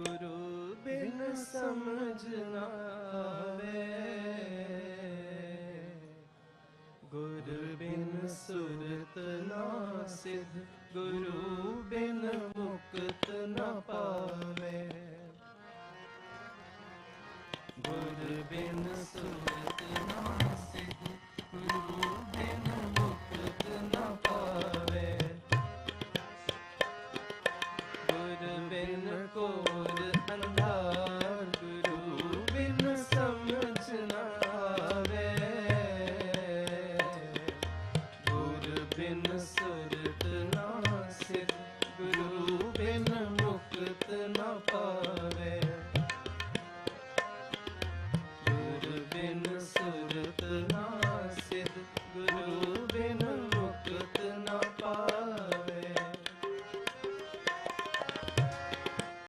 ਗੁਰੂ ਬਿਨ ਸਮਝ ਨਾ ਆਵੇ। ਗੁਰ ਬਿਨ ਸੁਰਤ ਨਾ ਸਿਧ, ਗੁਰੂ ਬਿਨ ਮੁਕਤ ਨਾ ਪਾਵੇ। ਗੁਰ ਬਿਨ ਸੁਰਤ ਗੁਰ ਬਿਨ ਕੋਰ ਅੰਧਾਰ ਗੁਰੂ ਬਿਨ ਸਮਝ ਨਾ ਆਵੇ। ਗੁਰ ਬਿਨ ਸੁਰਤ ਨਾ ਸਿਧ ਗੁਰੂ ਬਿਨ ਮੁਕਤ ਨਾ ਪਾਵੇ। ਗੁਰ ਬਿਨ ਸੁਰਤ ਨਾ ਸਿਧ ਗੁਰੂ